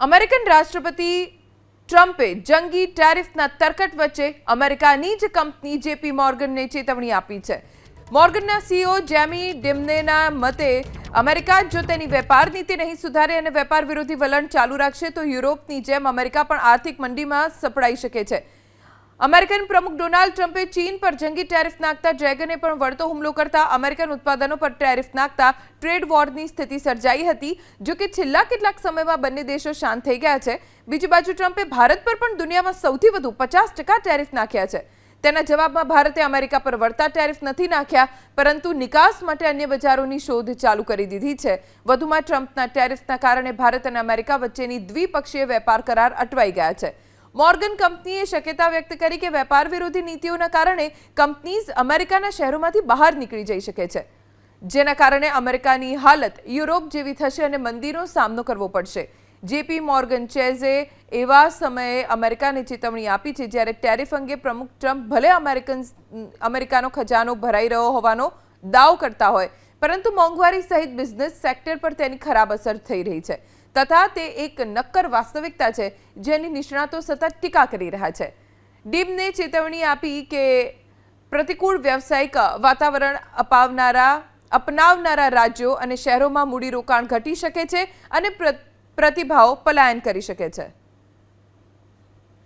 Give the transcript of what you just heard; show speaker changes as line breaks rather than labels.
American રાષ્ટ્રપતિ ટ્રમ્પે જંગી ટેરિફના તરકટ વચ્ચે અમેરિકાની જ કંપની જેપી મોર્ગનને ચેતવણી આપી છે. મોર્ગનના સીઈઓ જેમી ડિમ્નેના મતે અમેરિકા જો તેની વેપાર નીતિ નહીં સુધારે અને વેપાર વિરોધી વલણ ચાલુ રાખશે, તો યુરોપની જેમ અમેરિકા પણ આર્થિક મંદીમાં સપડાઈ શકે છે. અમેરિકન પ્રમુખ ડોનાલ્ડ ટ્રમ્પે ચીન પર જંગી ટેરિફ નાખતા ડ્રેગને પણ વળતો હુમલો કરતા અમેરિકન ઉત્પાદનો પર ટેરિફ નાખતા ટ્રેડ વોરની સ્થિતિ સર્જાઈ હતી, જો કે છેલ્લા કેટલાક સમયમાં બંને દેશો શાંત થઈ ગયા છે. બીજી બાજુ ટ્રમ્પે ભારત પર પણ દુનિયામાં સૌથી વધુ પચાસ ટકા ટેરિફ નાખ્યા છે. તેના જવાબમાં ભારતે અમેરિકા પર વળતા ટેરિફ નથી નાખ્યા, પરંતુ નિકાસ માટે અન્ય બજારોની શોધ ચાલુ કરી દીધી છે. વધુમાં ટ્રમ્પના ટેરિફના કારણે ભારત અને અમેરિકા વચ્ચેની દ્વિપક્ષીય વેપાર કરાર અટવાઈ ગયા છે. મોર્ગન કંપનીએ શક્યતા વ્યક્ત કરી કે વેપાર વિરોધી નીતિઓના કારણે કંપનીઝ અમેરિકાના શહેરોમાંથી બહાર નીકળી જઈ શકે છે, જેના કારણે અમેરિકાની હાલત યુરોપ જેવી થશે અને મંદીનો સામનો કરવો પડશે. જેપી મોર્ગન ચેઝે એવા સમયે અમેરિકાને ચેતવણી આપી છે જ્યારે ટેરિફ અંગે પ્રમુખ ટ્રમ્પ ભલે અમેરિકન અમેરિકાનો ખજાનો ભરાઈ રહ્યો હોવાનો દાવ કરતા હોય પરંતુ મોંઘવારી સહિત બિઝનેસ સેક્ટર પર તેની ખરાબ અસર થઈ રહી છે. તથા તે એક નક્કર વાસ્તવિકતા છે, જેની નિષ્ણાતો સતત ટીકા કરી રહ્યા છે. ડીમને ચેતવણી આપી કે પ્રતિકૂળ વ્યવસાયિક વાતાવરણ અપાવનારા, અપનાવનારા રાજ્યો અને શહેરોમાં મૂડીરોકાણ ઘટી શકે છે અને પ્ર- પ્રતિભાઓ પલાયન કરી શકે છે.